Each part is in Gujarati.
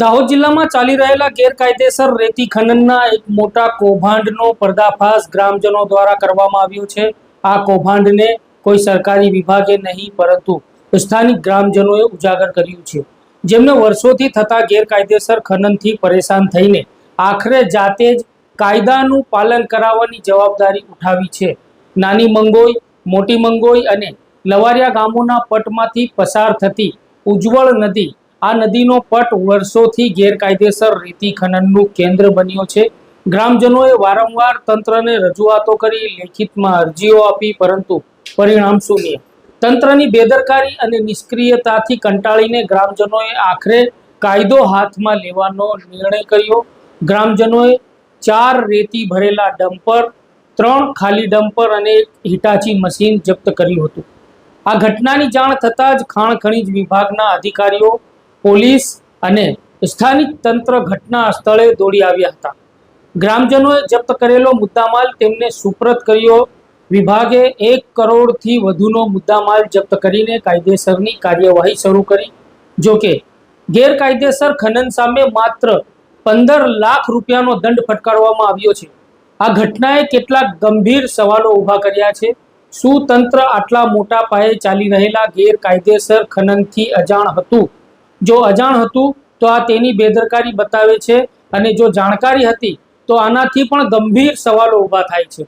દાહોદ જિલ્લામાં ચાલી રહેલા ગેરકાયદેસર રેતી ખનનના એક મોટા કૌભાંડનો પર્દાફાશ ગ્રામજનો દ્વારા કરવામાં આવ્યો છે. આ કૌભાંડને કોઈ સરકારી વિભાગે નહીં, પરંતુ સ્થાનિક ગ્રામજનોએ ઉજાગર કર્યું છે. જેમને વર્ષોથી થતા ગેરકાયદેસર ખનનથી પરેશાન થઈને આખરે જાતે જ કાયદાનું પાલન કરાવવાની જવાબદારી ઉઠાવી છે. નાની મંગોઈ, મોટી મંગોઈ અને લવારિયા ગામોના પટમાંથી પસાર થતી ઉજ્જવળ નદી આ નદીનો પટ વર્ષોથી ગેરકાયદેસર રેતી ખનનનું કેન્દ્ર બન્યો છે. ગ્રામજનોએ વારંવાર તંત્રને રજૂઆતો કરી લેખિતમાં અરજીઓ આપી, પરંતુ પરિણામ શૂન્ય. તંત્રની બેદરકારી અને નિષ્ક્રિયતાથી કંટાળીને ગ્રામજનોએ આખરે કાયદો હાથમાં લેવાનો નિર્ણય કર્યો. ગ્રામજનોએ ચાર રેતી ભરેલા ડમ્પર, ત્રણ ખાલી ડમ્પર અને એક હિટાચી મશીન જપ્ત કર્યું હતું. આ ઘટનાની જાણ થતાં જ ખાણ ખનીજ વિભાગના અધિકારીઓ પોલીસ અને સ્થાનિક તંત્ર ઘટના સ્થળે દોડી આવ્યા હતા. ગ્રામજનોએ જપ્ત કરેલો મુદ્દામાલ તેમને સુપ્રત કર્યો. વિભાગે એક કરોડથી વધુનો મુદ્દામાલ જપ્ત કરીને કાયદેસરની કાર્યવાહી શરૂ કરી. જોકે, ગેરકાયદેસર ખનન સામે માત્ર પંદર લાખ રૂપિયાનો દંડ ફટકારવામાં આવ્યો છે. આ ઘટનાએ કેટલાક ગંભીર સવાલો ઊભા કર્યા છે. શું તંત્ર આટલા મોટા પાયે ચાલી રહેલા ગેરકાયદેસર ખનનથી અજાણ હતું. જો અજાણ હતું, તો આ તેની બેદરકારી બતાવે છે અને જો જાણકારી હતી, તો આનાથી પણ ગંભીર સવાલો ઊભા થાય છે.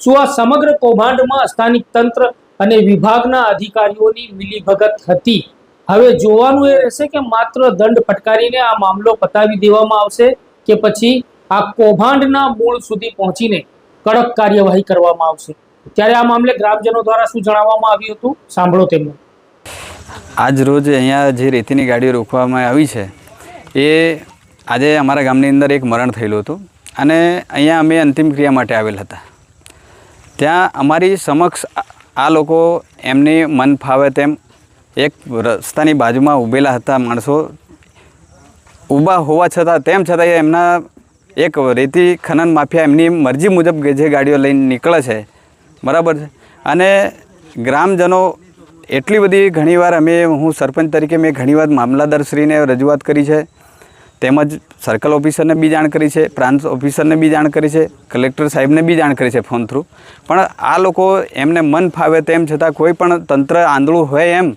શું આ સમગ્ર કૌભાંડમાં સ્થાનિક તંત્ર અને વિભાગના અધિકારીઓની મિલીભગત હતી? હવે જોવાનું એ રહેશે કે માત્ર દંડ ફટકારીને આ મામલો પતાવી દેવામાં આવશે કે પછી આ કૌભાંડના મૂળ સુધી પહોંચીને કડક કાર્યવાહી કરવામાં આવશે. ત્યારે આ મામલે ગ્રામજનો દ્વારા શું જણાવવામાં આવ્યું હતું? સાંભળો તેમનું. આજ રોજ અહીંયા જે રેતીની ગાડીઓ રોકવામાં આવી છે, એ આજે અમારા ગામની અંદર એક મરણ થયેલું હતું અને અહીંયા અમે અંતિમ ક્રિયા માટે આવેલ હતા. ત્યાં અમારી સમક્ષ આ- લોકો એમની મન ફાવે તેમ એક રસ્તાની બાજુમાં ઊભેલા હતા માણસો. ઊભા હોવા છતાં, તેમ છતાં એમના એક રેતી ખનન માફિયા એમની મરજી મુજબ જે ગાડીઓ લઈને નીકળે છે, બરાબર છે. અને ગ્રામજનો એટલી બધી ઘણીવાર અમે, હું સરપંચ તરીકે મેં ઘણીવાર મામલતદારશ્રીને રજૂઆત કરી છે, તેમજ સર્કલ ઓફિસરને બી જાણ કરી છે, પ્રાંત ઓફિસરને બી જાણ કરી છે, કલેક્ટર સાહેબને બી જાણ કરી છે ફોન થ્રુ. પણ આ લોકો એમને મન ફાવે તેમ છતાં કોઈ પણ તંત્ર આંધળું હોય એમ,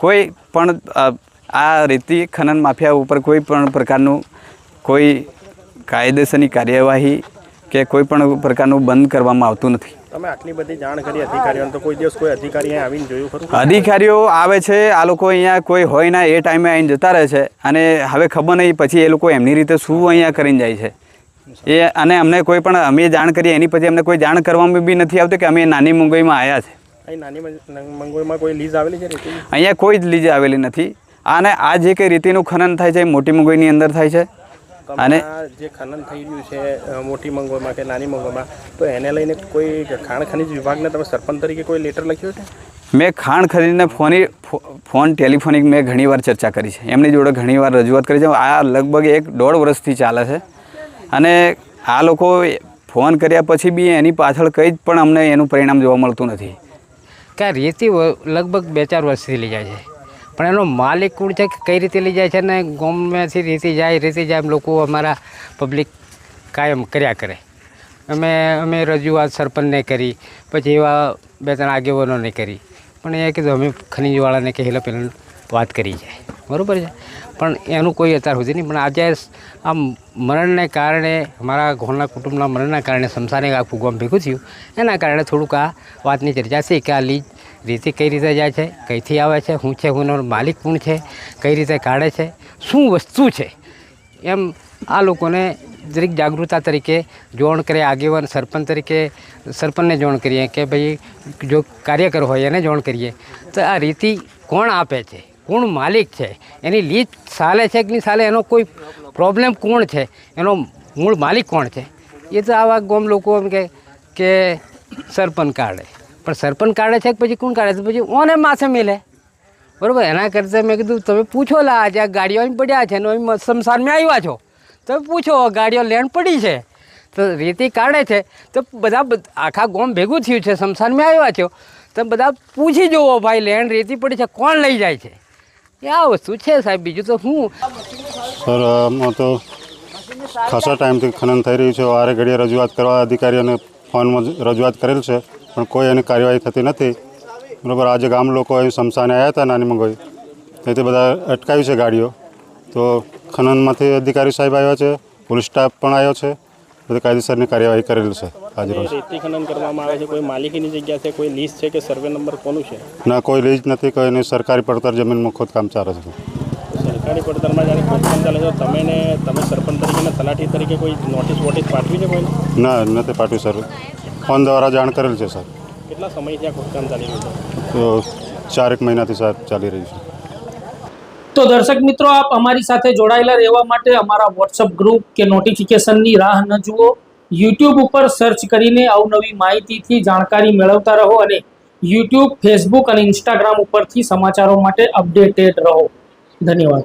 કોઈ પણ આ રેતી ખનન માફિયા ઉપર કોઈ પણ પ્રકારનું કોઈ કાયદેસરની કાર્યવાહી કે કોઈ પણ પ્રકારનું બંધ કરવામાં આવતું નથી. તમે આટલી બધી જાણ કરી અધિકારીઓને તો કોઈ દિવસ કોઈ અધિકારી આવીને જોયું ખરું? અધિકારીઓ આવે છે આ લોકો અહીંયા કોઈ હોય ના એ ટાઈમે આવીને જતા રહે છે. અને હવે ખબર નહીં પછી એ લોકો એમની રીતે શું અહીંયા કરીને જાય છે. એ અને અમને કોઈ પણ અમે જાણ કરીએ એની પછી અમને કોઈ જાણ કરવામાં બી નથી આવતી કે અમે નાની મુંબઈમાં આવ્યા છે. અહીંયા કોઈ જ લીઝ આવેલી નથી. અને આ જે કંઈ રીતિનું ખનન થાય છે મોટી મુંબઈની અંદર થાય છે. અને જે ખનન થઈ રહ્યું છે મોટી મંગોળમાં કે નાની મંગોળમાં તો એને લઈને કોઈ ખાણ ખનીજ વિભાગને તમે સરપંચ તરીકે કોઈ લેટર લખ્યો છે? મેં ખાણ ખરીદીને ફોની ફોન ટેલિફોનિક મેં ઘણીવાર ચર્ચા કરી છે. એમની જોડે ઘણીવાર રજૂઆત કરી છે. આ લગભગ એક દોઢ વર્ષથી ચાલે છે. અને આ લોકો ફોન કર્યા પછી બી એની પાછળ કંઈ જ પણ અમને એનું પરિણામ જોવા મળતું નથી. કે રેતી લગભગ બે ચાર વર્ષથી લઈ જાય છે. પણ એનો માલિક કોણ છે? કઈ રીતે લઈ જાય છે ને ગોમમાંથી રીતે જાય રીતે જાય એમ લોકો અમારા પબ્લિક કાયમ કર્યા કરે. અમે અમે રજૂઆત સરપંચને કરી, પછી એવા બે ત્રણ આગેવાનોને કરી. પણ એ કીધું, અમે ખનીજવાળાને કે હેલા પહેલાં વાત કરી જાય. બરાબર છે? પણ એનું કોઈ અત્યાર સુધી નહીં, પણ આજે આ મરણને કારણે, અમારા ઘરના કુટુંબના મરણના કારણે સંસારે આખું ગામ ભેગું થયું. એના કારણે થોડુંક આ વાતની ચર્ચા છે કે આ લીજ રીતે કઈ રીતે જાય છે, કઈથી આવે છે શું છે હુંનો માલિક કોણ છે, કઈ રીતે કાઢે છે, શું વસ્તુ છે, એમ આ લોકોને દરેક જાગૃતતા તરીકે જોણ કરે, આગેવાન, સરપંચ તરીકે સરપંચને જોણ કરીએ કે ભાઈ જો કાર્યકર હોય એને જોણ કરીએ. તો આ રીતિ કોણ આપે છે, કોણ માલિક છે, એની લીજ ચાલે છે કે નહીં ચાલે એનો કોઈ પ્રોબ્લેમ કોણ છે, એનો મૂળ માલિક કોણ છે, એ તો આવા ગોમ લોકો એમ કે સરપંચ કાઢે. પણ સરપંચ કાઢે છે કે પછી કોણ કાઢે છે? પછી ઓને માથે મેલે. બરાબર? એના કરતાં મેં કીધું, તમે પૂછો, લા, આજે આ ગાડીઓ પડ્યા છે ને અહીં આવ્યા છો? તમે પૂછો ગાડીઓ લેન્ડ પડી છે. તો રેતી કાઢે છે. તો બધા આખા ગોમ ભેગું થયું છે, શમશાનમાં આવ્યા છો. તમે બધા પૂછી જુઓ ભાઈ લેન્ડ રેતી પડી છે, કોણ લઈ જાય છે? એ આ વસ્તુ છે સાહેબ. બીજું તો હું સર તો ખાસા ટાઈમથી ખનન થઈ રહ્યું છે. વારે ઘડીએ રજૂઆત કરવા અધિકારીઓને ફોનમાં રજૂઆત કરેલ છે. પણ કોઈ એની કાર્યવાહી થતી નથી. બરાબર આજે ગામ લોકો અહીં શમશાને આવ્યા હતા નાની મંગોઈ. તેથી બધા અટકાવી છે ગાડીઓ. તો ખનનમાંથી અધિકારી સાહેબ આવ્યા છે પોલીસ સ્ટાફ પણ આવ્યો છે બધી કાયદેસરની કાર્યવાહી કરેલી છે આજે રોજ. ખનન કરવામાં આવે છે કોઈ માલિકીની જગ્યા છે કોઈ લીઝ છે કે સર્વે નંબર કોનું છે? ના કોઈ લીઝ નથી કોઈ એની સરકારી પડતર જમીનમાં ખોદકામ ચાલે છે. સરકારી પડતરમાં જ્યારે ખોદકામ ચાલે છે તમે ને તમે સરપંચ તરીકે તલાટી તરીકે કોઈ નોટિસ વોટિસ પાઠવી છે કોઈ ના નથી પાઠવી સર. ફોન દ્વારા જાણ કરેલ છે સર કેટલા સમયથી આ ખોદકામ ચાલી રહ્યું છે? ચારેક મહિનાથી સાહેબ ચાલી રહ્યું છે. તો દર્શક મિત્રો આપ અમારી સાથે જોડાયેલા રહેવા માટે અમારા વોટ્સઅપ ગ્રુપ કે નોટિફિકેશનની રાહ ન જુઓ. યુટ્યુબ ઉપર સર્ચ કરીને અવનવી માહિતીથી જાણકારી મેળવતા રહો અને યુટ્યુબ ફેસબુક અને ઇન્સ્ટાગ્રામ ઉપરથી સમાચારો માટે અપડેટેડ રહો. ધન્યવાદ.